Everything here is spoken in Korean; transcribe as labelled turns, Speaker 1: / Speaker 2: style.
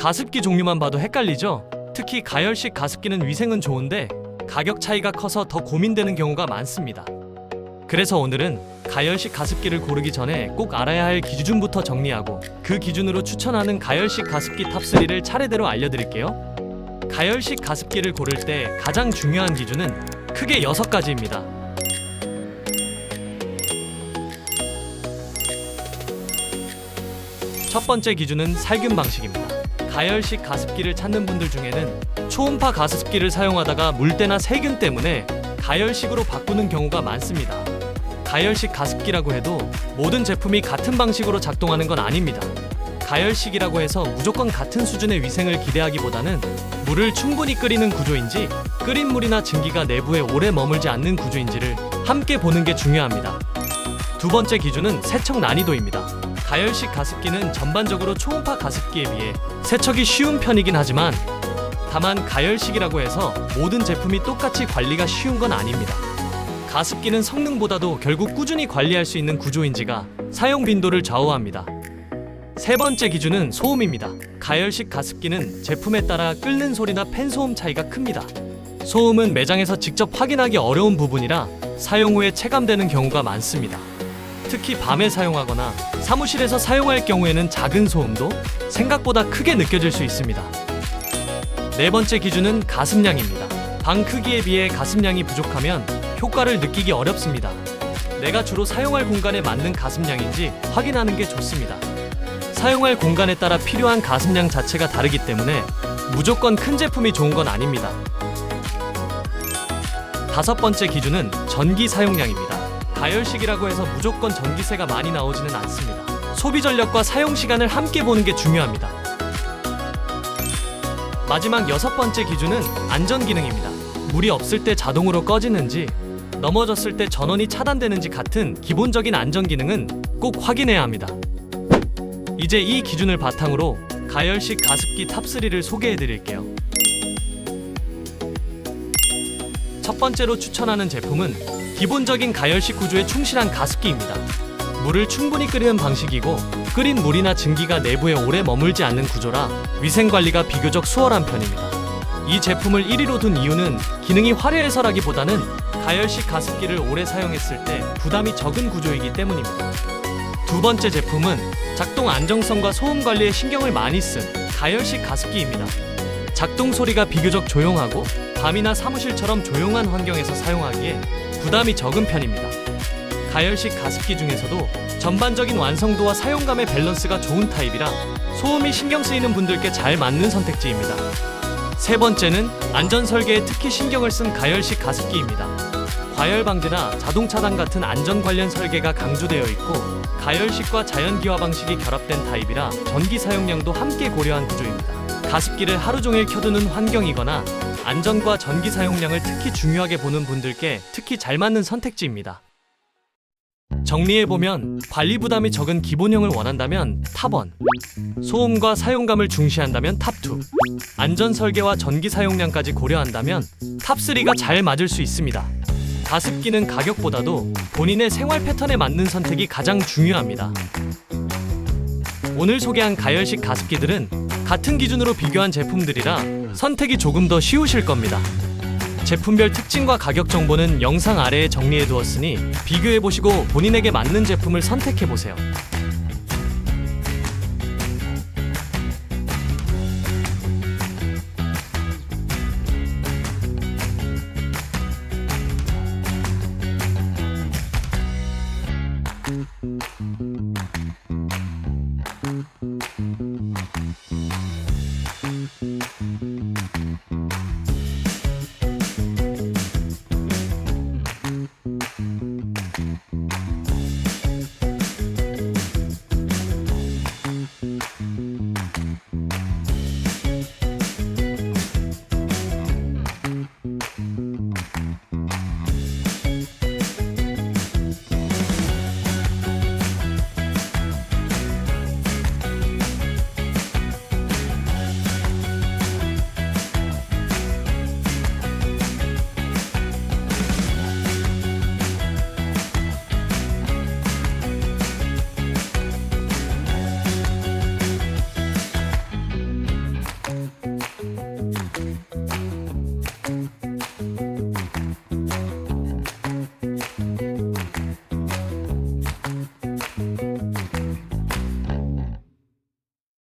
Speaker 1: 가습기 종류만 봐도 헷갈리죠? 특히 가열식 가습기는 위생은 좋은데 가격 차이가 커서 더 고민되는 경우가 많습니다. 그래서 오늘은 가열식 가습기를 고르기 전에 꼭 알아야 할 기준부터 정리하고 그 기준으로 추천하는 가열식 가습기 탑3를 차례대로 알려드릴게요. 가열식 가습기를 고를 때 가장 중요한 기준은 크게 6가지입니다. 첫 번째 기준은 살균 방식입니다. 가열식 가습기를 찾는 분들 중에는 초음파 가습기를 사용하다가 물때나 세균 때문에 가열식으로 바꾸는 경우가 많습니다. 가열식 가습기라고 해도 모든 제품이 같은 방식으로 작동하는 건 아닙니다. 가열식이라고 해서 무조건 같은 수준의 위생을 기대하기보다는 물을 충분히 끓이는 구조인지 끓인 물이나 증기가 내부에 오래 머물지 않는 구조인지를 함께 보는 게 중요합니다. 두 번째 기준은 세척 난이도입니다. 가열식 가습기는 전반적으로 초음파 가습기에 비해 세척이 쉬운 편이긴 하지만 다만 가열식이라고 해서 모든 제품이 똑같이 관리가 쉬운 건 아닙니다. 가습기는 성능보다도 결국 꾸준히 관리할 수 있는 구조인지가 사용 빈도를 좌우합니다. 세 번째 기준은 소음입니다. 가열식 가습기는 제품에 따라 끓는 소리나 팬 소음 차이가 큽니다. 소음은 매장에서 직접 확인하기 어려운 부분이라 사용 후에 체감되는 경우가 많습니다. 특히 밤에 사용하거나 사무실에서 사용할 경우에는 작은 소음도 생각보다 크게 느껴질 수 있습니다. 네 번째 기준은 가습량입니다. 방 크기에 비해 가습량이 부족하면 효과를 느끼기 어렵습니다. 내가 주로 사용할 공간에 맞는 가습량인지 확인하는 게 좋습니다. 사용할 공간에 따라 필요한 가습량 자체가 다르기 때문에 무조건 큰 제품이 좋은 건 아닙니다. 다섯 번째 기준은 전기 사용량입니다. 가열식이라고 해서 무조건 전기세가 많이 나오지는 않습니다. 소비 전력과 사용 시간을 함께 보는 게 중요합니다. 마지막 여섯 번째 기준은 안전 기능입니다. 물이 없을 때 자동으로 꺼지는지 넘어졌을 때 전원이 차단되는지 같은 기본적인 안전 기능은 꼭 확인해야 합니다. 이제 이 기준을 바탕으로 가열식 가습기 탑3를 소개해 드릴게요. 첫 번째로 추천하는 제품은 기본적인 가열식 구조에 충실한 가습기입니다. 물을 충분히 끓이는 방식이고 끓인 물이나 증기가 내부에 오래 머물지 않는 구조라 위생 관리가 비교적 수월한 편입니다. 이 제품을 1위로 둔 이유는 기능이 화려해서라기보다는 가열식 가습기를 오래 사용했을 때 부담이 적은 구조이기 때문입니다. 두 번째 제품은 작동 안정성과 소음 관리에 신경을 많이 쓴 가열식 가습기입니다. 작동 소리가 비교적 조용하고 밤이나 사무실처럼 조용한 환경에서 사용하기에 부담이 적은 편입니다. 가열식 가습기 중에서도 전반적인 완성도와 사용감의 밸런스가 좋은 타입이라 소음이 신경 쓰이는 분들께 잘 맞는 선택지입니다. 세 번째는 안전 설계에 특히 신경을 쓴 가열식 가습기입니다. 과열 방지나 자동 차단 같은 안전 관련 설계가 강조되어 있고 가열식과 자연 기화 방식이 결합된 타입이라 전기 사용량도 함께 고려한 구조입니다. 가습기를 하루 종일 켜두는 환경이거나 안전과 전기 사용량을 특히 중요하게 보는 분들께 특히 잘 맞는 선택지입니다. 정리해보면 관리 부담이 적은 기본형을 원한다면 탑 1 소음과 사용감을 중시한다면 탑 2 안전 설계와 전기 사용량까지 고려한다면 탑 3가 잘 맞을 수 있습니다 가습기는 가격보다도 본인의 생활 패턴에 맞는 선택이 가장 중요합니다 오늘 소개한 가열식 가습기들은 같은 기준으로 비교한 제품들이라 선택이 조금 더 쉬우실 겁니다 제품별 특징과 가격 정보는 영상 아래에 정리해 두었으니 비교해 보시고 본인에게 맞는 제품을 선택해 보세요.